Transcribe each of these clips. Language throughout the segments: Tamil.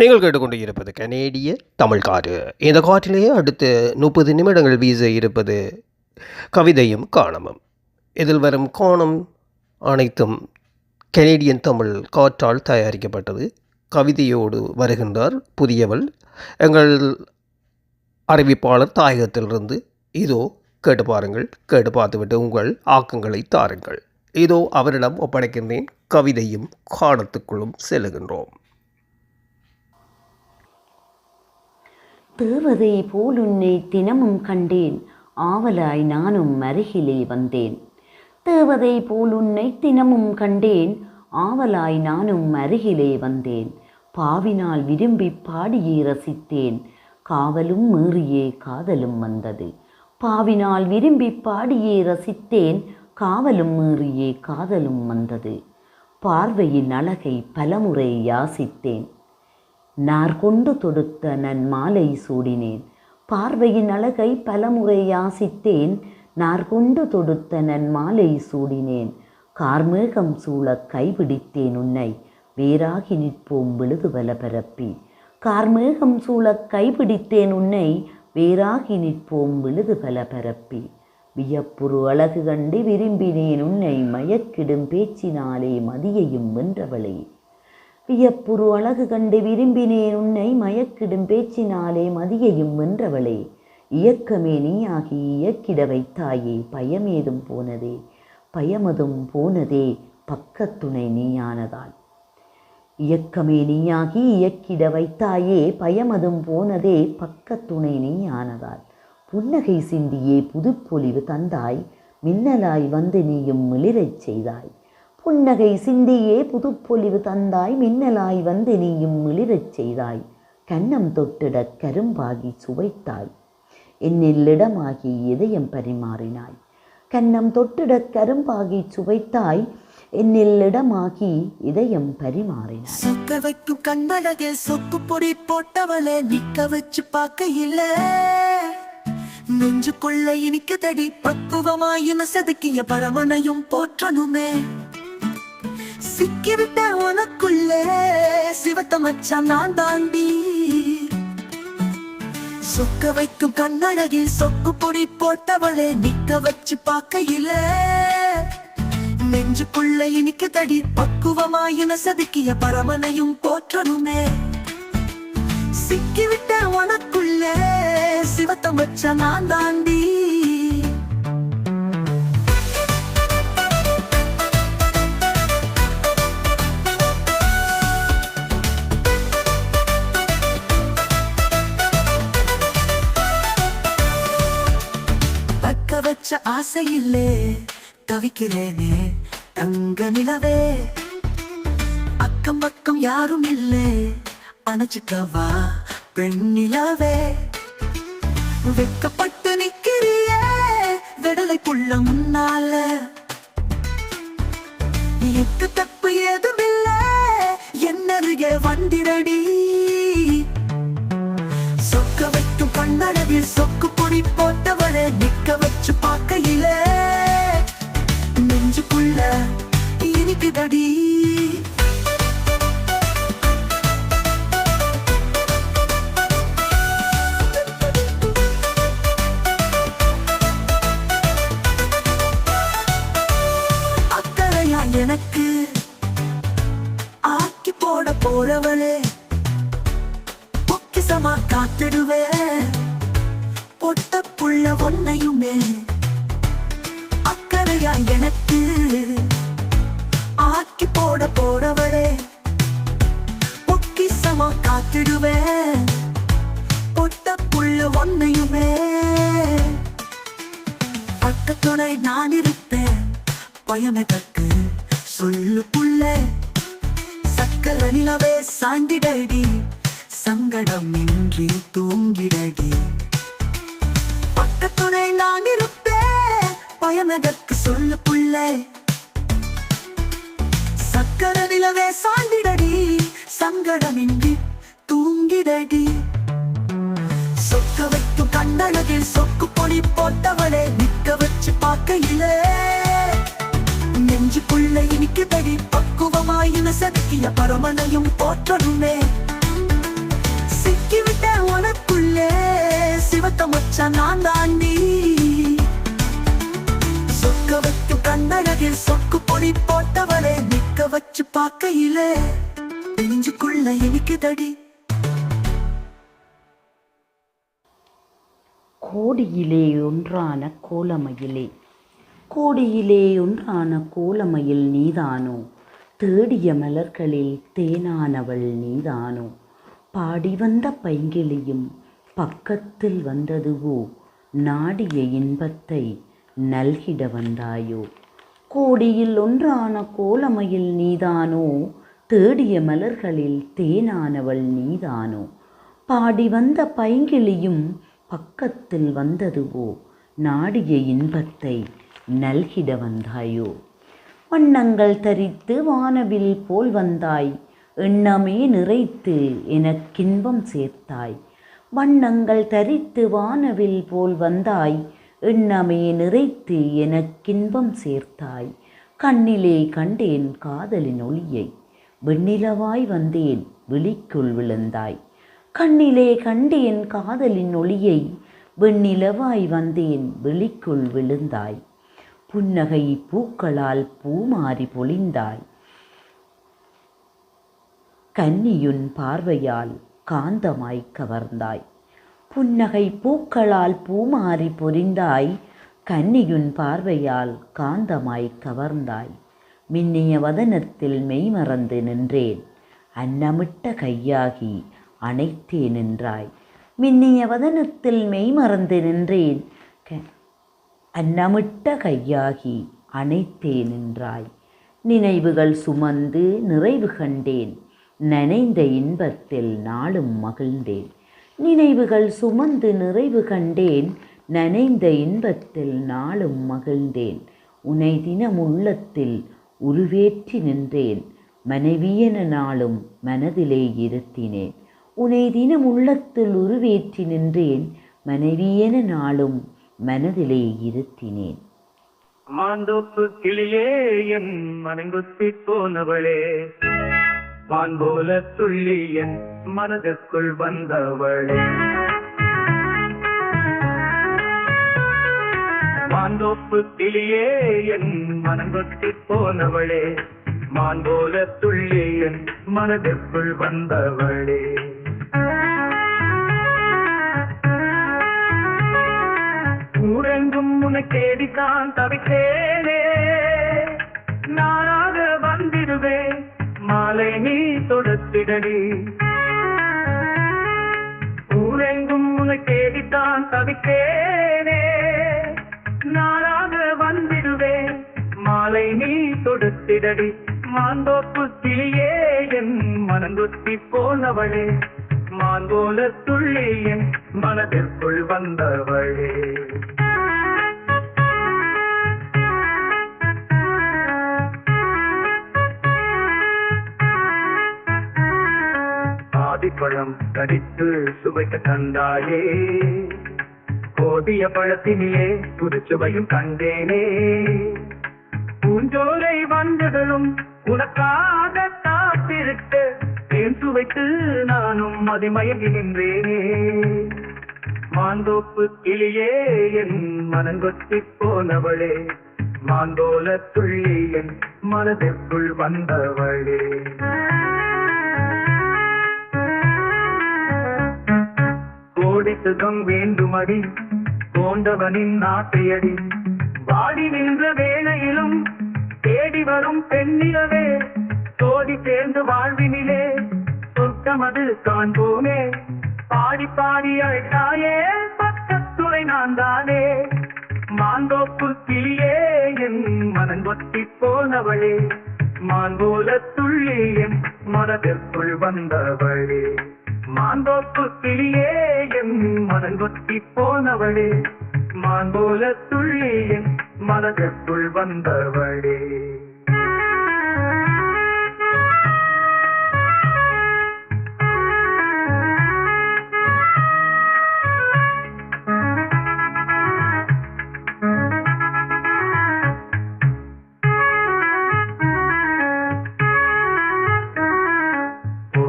நீங்கள் கேட்டுக்கொண்டு இருப்பது கனேடிய தமிழ் காடு இந்த காற்றிலேயே அடுத்து முப்பது நிமிடங்கள் வீச இருப்பது கவிதையும் காணமும். இதில் வரும் கோணம் அனைத்தும் கனேடியன் தமிழ் காற்றால் தயாரிக்கப்பட்டது. கவிதையோடு வருகின்றார் புதியவள். எங்கள் அறிவிப்பாளர் தாயகத்திலிருந்து இதோ கேட்டு பாருங்கள் கேட்டு பார்த்துவிட்டு உங்கள் ஆக்கங்களை தாருங்கள். இதோ அவரிடம் ஒப்படைக்கின்றேன். கவிதையும் காணத்துக்குள்ளும் செல்லுகின்றோம். தேவதை போல் உன்னை தினமும் கண்டேன். ஆவலாய் நானும் அருகிலே வந்தேன். தேவதை போல் உன்னை தினமும் கண்டேன். ஆவலாய் நானும் அருகிலே வந்தேன். பாவினால் விரும்பி பாடியே ரசித்தேன். காவலும் மீறியே காதலும் வந்தது. பாவினால் விரும்பி பாடியே ரசித்தேன். காவலும் மீறியே காதலும் வந்தது. பார்வையின் அழகை பலமுறை யாசித்தேன். நார் கொண்டு தொடுத்த நன் மாலை சூடினேன். பார்வையின் அழகை பலமுறை யாசித்தேன். நார் கொண்டு தொடுத்த நன் மாலை சூடினேன். கார்மேகம் சூழ கைபிடித்தேன் உன்னை. வேறாகி நிற்போம் விழுது வல பரப்பி. கார்மேகம் சூழ கைபிடித்தேன் உன்னை. வேறாகி நிற்போம் விழுது பல பரப்பி. வியப்புறு அழகு கண்டு விரும்பினேன் உன்னை. மயக்கிடும் பேச்சினாலே மதியையும் வென்றவளே. வியப்புறு அழகு கண்டு விரும்பினேன் உன்னை மயக்கிடும் பேச்சினாலே மதியையும் வென்றவளே. இயக்கமே நீயாகி இயக்கிட வைத்தாயே பயமேதும் போனதே. பயமதும் போனதே பக்கத்துணை நீயானதால். இயக்கமே நீயாகி இயக்கிட வைத்தாயே பயமதும் போனதே பக்கத்துணை நீயானதால். புன்னகை சிந்தியே புதுப்பொலிவு தந்தாய் மின்னலாய் வந்து நீயும் மிளிரச் செய்தாய். புன்னகை சிந்தியே புதுப்பொலிவு தந்தாய் மின்னலாய் வந்து நீயும் மிளிரச் செய்தாய். கன்னம் தொட்டிட கரும்பாகி சுவைத்தாய். என்னில் இடமாகி இதயம் பரிமாறினாய். கன்னம் தொட்டிட கரும்பாகி சுவைத்தாய் என்னில் இடமாகி இதயம் பரிமாறினாய். சொக்க வைக்கும் கண்ணழகே சொக்கு பொடி போட்டவளே நிக்க வச்சு பார்க்க இல்ல நெஞ்சு நெஞ்சுக்குள்ள இனிக்குதடி பக்குவமாயின செதுக்கிய பரமனையும் போற்றணுமே. சிக்கிவிட்ட உனக்குள்ளே சிவத்த மச்சான் நான் தாண்டி. சொக்க வைக்கும் கண்ணழகில் சொக்கு பொடி போட்டவளே நிக்க வச்சு பார்க்கையில. நெஞ்சுக்குள்ள இனிக்க தடி பக்குவமாயின செதுக்கிய பரமனையும் போற்றணுமே. சிக்கிவிட்ட உனக்குள்ளே சிவத்த மச்ச நான் தாண்டி. தக்க ஆசையில்லே தவிக்கிறேனே தங்க நிலவே. அக்கம் பக்கம் யாரும் இல்லை அணைச்சுக்கவா பெண் நிலவே. வெக்கப்பட்டு நிக்கிறிய விடலைக்குள்ள முன்னால. எக்கு தப்பு ஏதுமில்ல என்னருகே வந்திரடி. சொக்க வைக்கும் கண்ணடவில் சொக்கு பொடி போட்டவளே நிக்க வச்சு பார்க்கையில. நெஞ்சுக்குள்ள இனிக்குதடி. எனக்கு ஆக்கி போட போறவளே. பொக்கிசமா காத்திடுவேன். பொட்ட புள்ள ஒன்னையுமே அக்கறையா எனக்கு ஆக்கி போட போறவளே. பொக்கிசமா காத்திடுவேன் பொட்ட புள்ள ஒன்னையுமே. பக்கத்துணை நான் இருப்பேன். பயனதற்கு சொல்லு புள்ள. சக்கர நிலவே சாண்டிடடி சங்கடம் இன்றி தூங்கிடடி. துணை நான் இருப்பேன். பயனதற்கு சொல்லு புள்ளே. சக்கர நிலவே சாண்டிடடி சங்கடமின்றி தூங்கிடடி. சொக்க வைக்கும் கண்ணழகில் சொக்கு பொடி போட்டவளே நிக்க வச்சு பார்க்கையிலே. நெஞ்சுக்குள்ள இனிக்குதடி. பக்குவமாயின செதுக்கிய பரமனையும் போற்றணுமே. வச்ச நான் தாண்டி சொக்க வைக்கும் கண்ணழகில் சொக்கு பொடி போட்டவளே நிக்க வச்சு பார்க்கையிலே நெஞ்சுக்குள்ள இனிக்குதடி. கோடியிலே ஒன்றான கோலமயிலே கோடியிலே ஒன்றான கோலமயில் நீதானோ? தேடிய மலர்களில் தேனானவள் நீதானோ? பாடி வந்த பைங்கிளியும் பக்கத்தில் வந்ததுவோ? நாடிய இன்பத்தை நல்கிட வந்தாயோ? கோடியில் ஒன்றான கோலமையில் நீதானோ? தேடிய மலர்களில் தேனானவள் நீதானோ? பாடி வந்த பைங்கிளியும் பக்கத்தில் வந்ததுவோ? நாடிய இன்பத்தை நல்கிட வந்தாயோ? வண்ணங்கள் தரித்து வானவில் போல் வந்தாய். எண்ணமே நிறைத்து எனக்கின்பம் சேர்த்தாய். வண்ணங்கள் தரித்து வானவில் போல் வந்தாய். எண்ணமே நிறைத்து எனக்கின்பம் சேர்த்தாய். கண்ணிலே கண்டேன் காதலின் ஒளியை. வெண்ணிலவாய் வந்தேன் விழிக்குள் விழுந்தாய். கண்ணிலே கண்டேன் காதலின் ஒளியை. வெண்ணிலவாய் வந்தேன் விழிக்குள் விழுந்தாய். புன்னகை பூக்களால் பூமாரி பொழிந்தாய். கன்னியுன் பார்வையால் காந்தமாய் கவர்ந்தாய். புன்னகை பூக்களால் பூமாரி பொரிந்தாய். கன்னியுன் பார்வையால் காந்தமாய் கவர்ந்தாய். மின்னிய வதனத்தில் மெய்மறந்து நின்றேன். அன்னமிட்ட கையாகி அணைத்தே நின்றாய். மின்னிய வதனத்தில் மெய்மறந்து நின்றேன். க- அன்னமிட்ட கையாகி அணைத்தே நின்றாய். நினைவுகள் சுமந்து நிறைவு கண்டேன். நனைந்த இன்பத்தில் நாளும் மகிழ்ந்தேன். நினைவுகள் சுமந்து நிறைவு கண்டேன். நனைந்த இன்பத்தில் நாளும் மகிழ்ந்தேன். உனை தினம் உள்ளத்தில் உருவேற்றி நின்றேன். மனைவியென நாளும் மனதிலே இருத்தினேன். உனை தினம் உள்ளத்தில் உருவேற்றி நின்றேன். மனைவியென நாளும் மனதிலே இருத்தினேன். ஆந்தோப்பு கிளியே என் மனங்குத்தி போனவளே. வான் போல துள்ளி என் மனதுக்குள் வந்தவளே. மாந்தோப்பு கிளியே என் மனம் மனங்குத்தி போனவளே. மான் போல துள்ளி என் மனதிற்குள் வந்தவளே. ஊரெங்கும் உனக்கேடித்தான் தவித்தேனே. நானாக காலை நீ தொடுத்திடடி. ஊரெங்கும் உன்னை தேடித்தான் தவிக்கேனே நானாக வந்திடுவேன் மாலை நீ தொடுத்திடடி. மாந்தோப்பு கிளியே என் மனந்தொத்தி போனவளே. மாந்தோல துள்ளி என் மனதிற்குள் வந்தவளே. பழம் தடித்து சுவைக்க தந்தாயே போதிய பழத்தினிலே புதுச்சுவையும் கண்டேனே. பூஞ்சோலை வந்ததும் உனக்காக காத்திருக்க தேன் சுவைத்து நானும் மதிமயங்கி நின்றேனே. மாந்தோப்பு கிளியே என் மனங்கொத்தி போனவளே. மாந்தோல துள்ளி என் மனதிற்குள் வந்தவளே. பிடித்ததும் வேண்டுமடி கோண்டவனின் நாட்டையடி வாடி நின்ற வேளையிலும் தேடி வரும் பெண்ணிலவே தோடி சேர்ந்து வாழ்வினிலே சொர்க்கமது காண்போமே. பாடி பாடி அழைத்தாயே பக்கத்துறை நான் தானே மாந்தோப்பு கிளியே என் மனங்கொத்தி போனவளே. மான் போல துள்ளி என் மனதிற்குள் வந்தவளே. மாந்தோப்பு கிளியே என் மனங்கொத்தி போனவளே. மான்போல துள்ளி என் மனதிற்குள் வந்தவளே.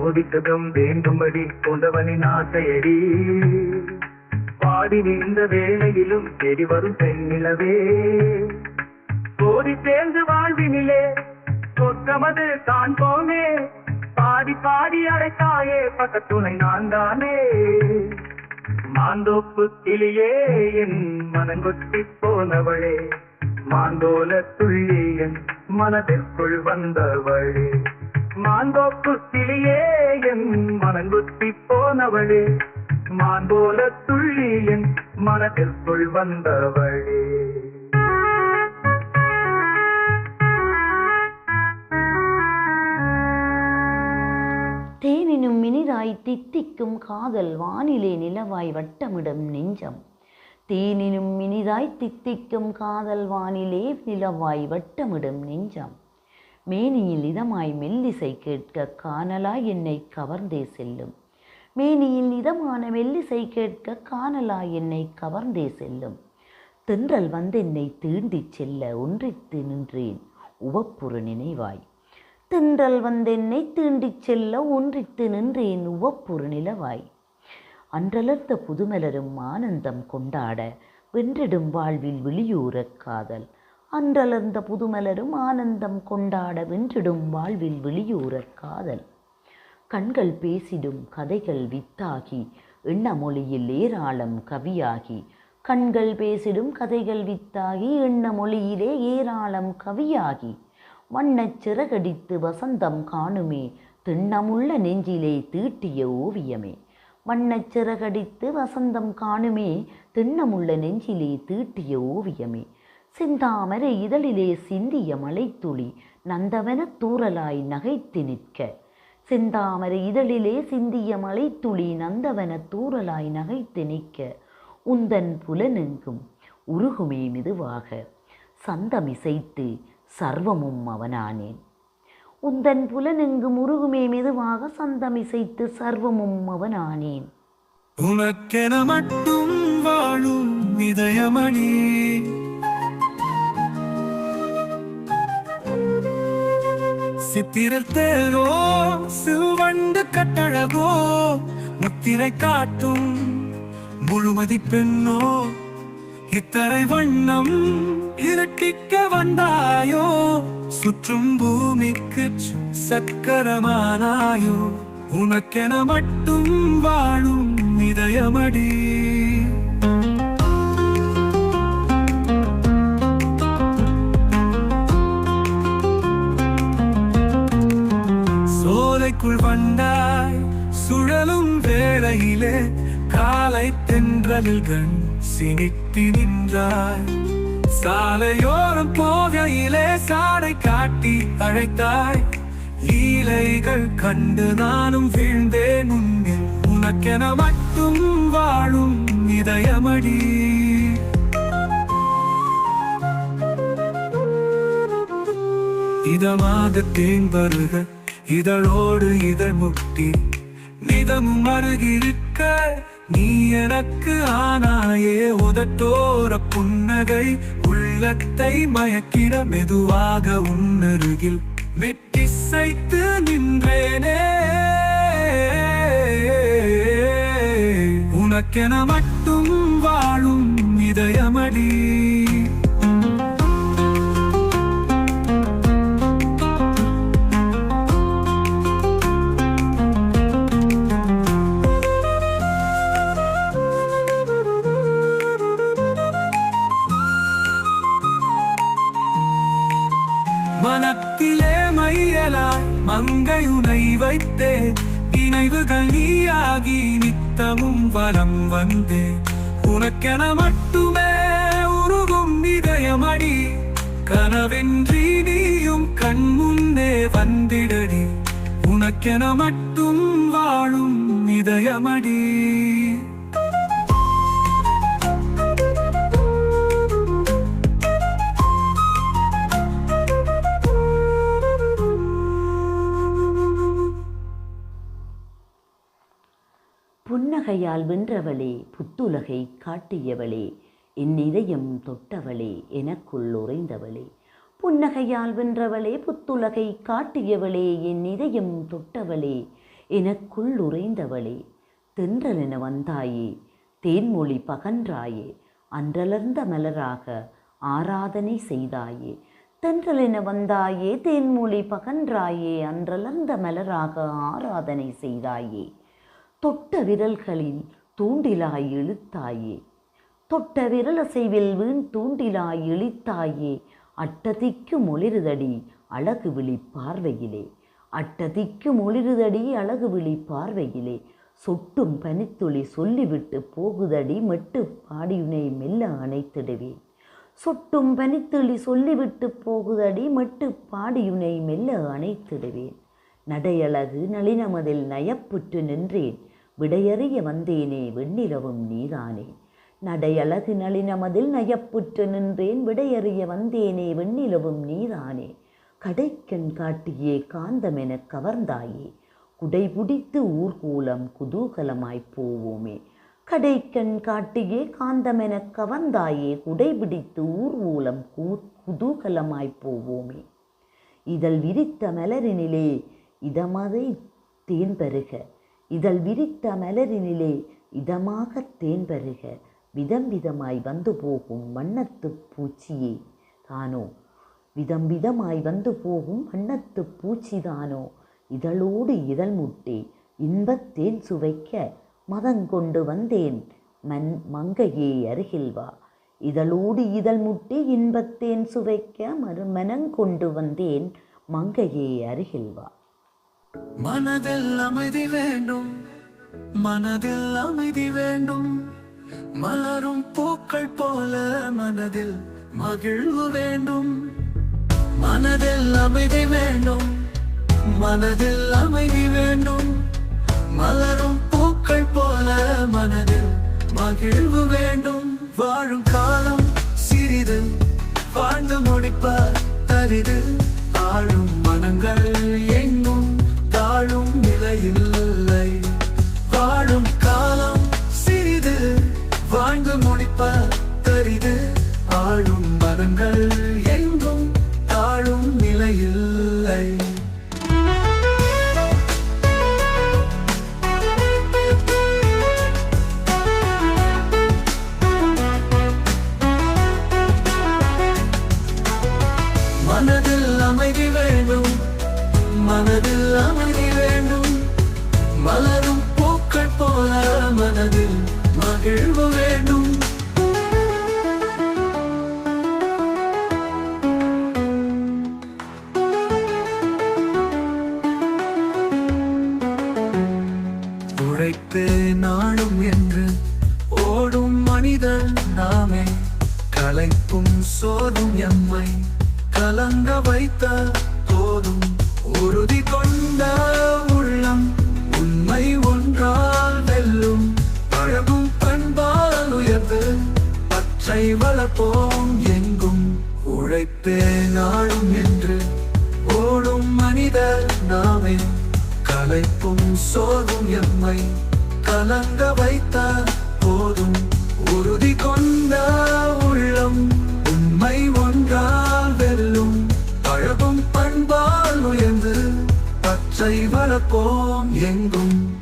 கோடித்தகம் வேண்டும்படி கொண்டவனின் ஆசையடி. பாடி நின்ற வேளையிலும் தெரிவரும் பெண்ணிலவே. கோடி சேர்ந்து வாழ்வினிலே சொத்தமது தான் போமே. பாடி பாடி அடைத்தாயே பக்கத்துணை நான் தானே மாந்தோப்பு கிளியே என் மனங்கொட்டி போனவளே. மாந்தோல துள்ளி என் மனதிற்குள் வந்தவளே. மாந்தோப்பு கிளியே என் மனங்குத்தி போனவளே. மாந்தோல துள்ளி என் மனதிற்குள் வந்தவளே. தேனினும் இனிதாய் தித்திக்கும் காதல் வானிலே நிலவாய் வட்டமிடும் நெஞ்சம். தேனினும் இனிதாய் தித்திக்கும் காதல் வானிலே நிலவாய் வட்டமிடும் நெஞ்சம். மேனியில் இதமாய் மெல்லிசை கேட்க காணலாய் என்னை கவர்ந்தே செல்லும். மேனியில் இதமான மெல்லிசை கேட்க காணலாய் என்னை கவர்ந்தே செல்லும். தென்றல் வந்தென்னை தீண்டிச் செல்ல ஒன்றித்து நின்றேன் உவப்புறு நினைவாய். தென்றல் வந்தென்னை தீண்டிச் செல்ல ஒன்றித்து நின்றேன் உவப்புறு நிலவாய். அன்றலர்ந்த புதுமலரும் ஆனந்தம் கொண்டாட வென்றிடும் வாழ்வில் வெளியூற காதல் அன்றலர்ந்த புதுமலரும் ஆனந்தம் கொண்டாட வென்றிடும் வாழ்வில் விழியூரக் காதல். கண்கள் பேசிடும் கதைகள் வித்தாகி எண்ண மொழியில் ஏராளம் கவியாகி கண்கள் பேசிடும் கதைகள் வித்தாகி எண்ண மொழியிலே ஏராளம் கவியாகி வண்ணச் சிறகடித்து வசந்தம் காணுமே திண்ணமுள்ள நெஞ்சிலே தீட்டிய ஓவியமே. வண்ணச் சிறகடித்து வசந்தம் காணுமே திண்ணமுள்ள நெஞ்சிலே தீட்டிய ஓவியமே. சிந்தாமரை இதழிலே சிந்திய மலைத்துளி நந்தவனத் தூறலாய் நகைத்து நிற்க. சிந்தாமரை இதழிலே சிந்திய மலைத்துளி நந்தவன தூறலாய் நகைத்து நிற்க. உந்தன் புலனெங்கும் உருகுமே மெதுவாக. சந்தமிசைத்து சர்வமும் அவனானேன். உந்தன் புலனெங்கும் உருகுமே மெதுவாக சந்தமிசைத்து சர்வமும் அவனானேன். உனக்கென மட்டும் வாழும் இதயமணி. சித்திரல் தேரோ சிவண்டு கட்டழகோ முத்திரை காட்டும் முழுமதி பெண்ணோ இத்தரை வண்ணம் இருட்டிக்க வந்தாயோ சுற்றும் பூமிக்கு சக்கரமானாயோ உனக்கென மட்டும் வாழும் இதயமடி. சோலைக்குள் வந்தாய். சுழலும் வேளையிலே காலை தென்றல்கள் சினித்து நின்றாய். சாலையோரம் போகையிலே சாடை காட்டி அழைத்தாய். லீலைகள் கண்டு நானும் வீழ்ந்தேன். உன்னில் உனக்கென மட்டும் வாழும் இதயமடி. இதமாக தேன் வருக. இதழோடு இதழ் முட்டி நிதமும் அருகிருக்க நீ எனக்கு ஆனாயே உதட்டோர புன்னகை உள்ளத்தை மயக்கிட மெதுவாக உன்னருகில். வெட்டிசைத்து நின்றேனே உனக்கென மட்டும் வாழும் இதயமடி. மையலாய் மங்கையுனை வைத்தேன் நினைவுகள் நீயாகி நித்தமும் வலம் வந்தே. உனக்கென மட்டுமே உருகும் இதயமடி கனவென்றி நீயும் கண் முன்னே வந்திடடி. உனக்கென மட்டும் வாழும் இதயமடி. புன்னகையால் வென்றவளே புத்துலகை காட்டியவளே என் இதயம் தொட்டவளே எனக்குள் உறைந்தவளே. புன்னகையால் வென்றவளே புத்துலகை காட்டியவளே என் இதயம் தொட்டவளே எனக்குள் உறைந்தவளே. தென்றலென வந்தாயே தேன்மொழி பகன்றாயே அன்றலர்ந்த மலராக ஆராதனை செய்தாயே. தென்றலென வந்தாயே தேன்மொழி பகன்றாயே அன்றலர்ந்த மலராக ஆராதனை செய்தாயே. தொட்ட விரல்களில் தூண்டிலாய் இழுத்தாயே. தொட்ட விரலசைவில் வீண் தூண்டிலாய் இழித்தாயே. அட்டதிக்கும் ஒளிருதடி அழகு விழி பார்வையிலே. அட்டதிக்கும் ஒளிருதடி அழகு விழி பார்வையிலே. சொட்டும் பனித்துளி சொல்லிவிட்டு போகுதடி மெட்டு பாடியுனை மெல்ல அணைத்திடுவேன். சொட்டும் பனித்துளி சொல்லிவிட்டு போகுதடி மெட்டு பாடியுனை மெல்ல அணைத்திடுவேன். நடையழகு நளினமதில் நயப்புற்று நின்றேன். விடையறிய வந்தேனே வெண்ணிலவும் நீதானே. நடையழகு நளினமதில் நயப்புற்று நின்றேன் விடையறிய வந்தேனே வெண்ணிலவும் நீதானே. கடைக்கண் காட்டியே காந்தமென கவர்ந்தாயே. குடைபிடித்து ஊர்கூலம் குதூகலமாய் போவோமே. கடைக்கண் காட்டியே காந்தமென கவர்ந்தாயே குடைபிடித்து ஊர்வூலம் குதூகலமாய் போவோமே. இதழ் விரித்த மலரினிலே இதமதை தேன்பருக இதழ் விரித்த மலரினிலே இதமாக தேன்பருக விதம் விதமாய் வந்து போகும் வண்ணத்துப் பூச்சியே. தானோ? விதம் விதமாய் வந்து போகும் வண்ணத்துப் பூச்சிதானோ இதழோடு இதழ் முட்டே இன்பத்தேன் சுவைக்க மதங்கொண்டு வந்தேன் மன் மங்கையே அருகில் வா. இதழோடு இதழ் முட்டி இன்பத்தேன் சுவைக்க மறுமனங்கொண்டு வந்தேன் மங்கையே அருகில் வா. மனதில் அமைதி வேண்டும். மனதில் அமைதி வேண்டும். மலரும் பூக்கள் போல மனதில் மகிழ்வு வேண்டும். மனதில் அமைதி வேண்டும். மனதில் அமைதி வேண்டும். மலரும் பூக்கள் போல மனதில் மகிழ்வு வேண்டும். வாழும் காலம் சிறிது வாழ்ந்து முடிப்பார் தரிது. ஆளும் மனங்கள் எங்கும் இல்லை. வாழும் காலம் சிறிது. வாழ்ந்து முடிப்ப தரிது. ஆளும் மரங்கள் உழைப்பே நாடும் என்று ஓடும் மனிதன் நாமே. கலைப்பும் சோதும் எம்மை கலங்க வைத்த போதும். உறுதி கொண்ட உள்ளம் உண்மை ஒன்றால் வெல்லும். பழகும் பண்பால் உயர்ந்து பற்றை வளர்ப்போம் எங்கும். உழைப்பே நாடும் என்று ஓடும் மனிதர் நாமே. களைப்பும் சோர்வும் எம்மை கலங்க வைத்த போதும். உறுதி கொண்ட உள்ளம் உண்மை ஒன்றால் வெல்லும். அழகும் பண்பால் உயர்ந்து பச்சை வளர்ப்போம் எங்கும்.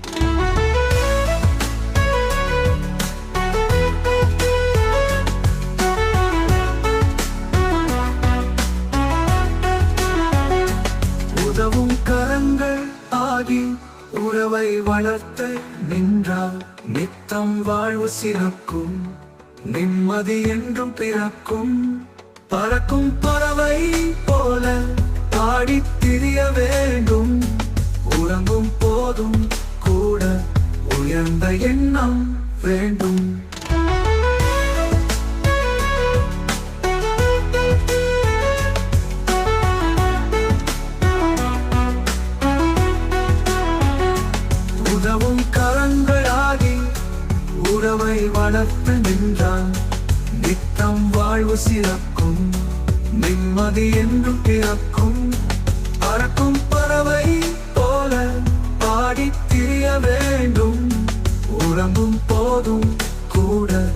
சிறக்கும் நிம்மதி என்றும் பிறக்கும். பறக்கும் பறவை போல பாடி திரிய வேண்டும். உறங்கும் போதும் கூட உயர்ந்த எண்ணம் வேண்டும். உறவை நின்றான் நித்தம் வாழ்வு சிறக்கும். நிம்மதி என்று பிறக்கும். பறக்கும் பறவை போல பாடி திரிய வேண்டும். உறங்கும் போதும் கூட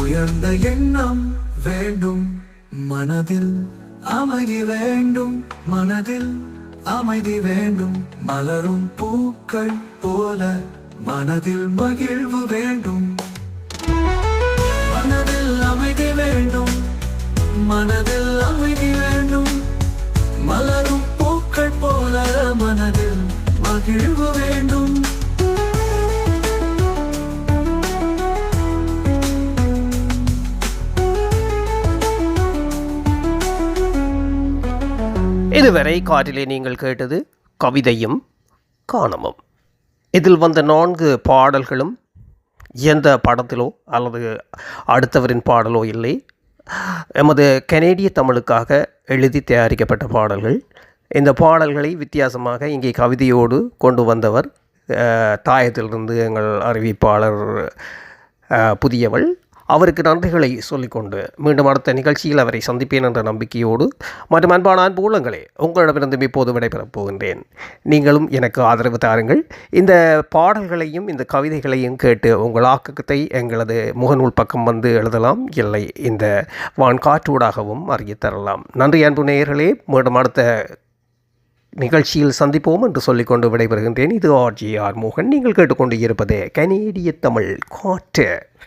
உயர்ந்த எண்ணம் வேண்டும். மனதில் அமைதி வேண்டும். மனதில் அமைதி வேண்டும். மலரும் பூக்கள் போல மனதில் மகிழ்வு வேண்டும். வேண்டும் மனதில் அமைதி வேண்டும் மலரும் பூக்கள் போல மனதில் மகிழ்வு வேண்டும். இதுவரை காற்றிலே நீங்கள் கேட்டது கவிதையும் காணமும் இதில் வந்த நான்கு பாடல்களும் எந்த படத்திலோ அல்லது அடுத்தவரின் பாடலோ இல்லை. எமது கனேடிய தமிழுக்காக எழுதி தயாரிக்கப்பட்ட பாடல்கள். இந்த பாடல்களை வித்தியாசமாக இங்கே கவிதையோடு கொண்டு வந்தவர் தாயத்திலிருந்து எங்கள் அறிவிப்பாளர் புதியவள். அவருக்கு நன்றிகளை சொல்லிக்கொண்டு மீண்டும் அடுத்த நிகழ்ச்சியில் அவரை சந்திப்பேன் என்ற நம்பிக்கையோடு மற்றும் அன்பான அன்பு உள்ளங்களே உங்களிடமிருந்து இப்போது விடைபெறப் போகின்றேன். நீங்களும் எனக்கு ஆதரவு தாருங்கள். இந்த பாடல்களையும் இந்த கவிதைகளையும் கேட்டு உங்கள் ஆக்கத்தை எங்களது முகநூல் பக்கம் வந்து எழுதலாம். இல்லை இந்த வான் காற்றூடாகவும் தரலாம். நன்றி அன்பு நேயர்களே. மீண்டும் அடுத்த நிகழ்ச்சியில் சந்திப்போம் என்று சொல்லிக்கொண்டு விடைபெறுகின்றேன். இது ஆர்ஜிஆர் மோகன். நீங்கள் கேட்டுக்கொண்டு இருப்பது கனேடிய தமிழ் காற்று.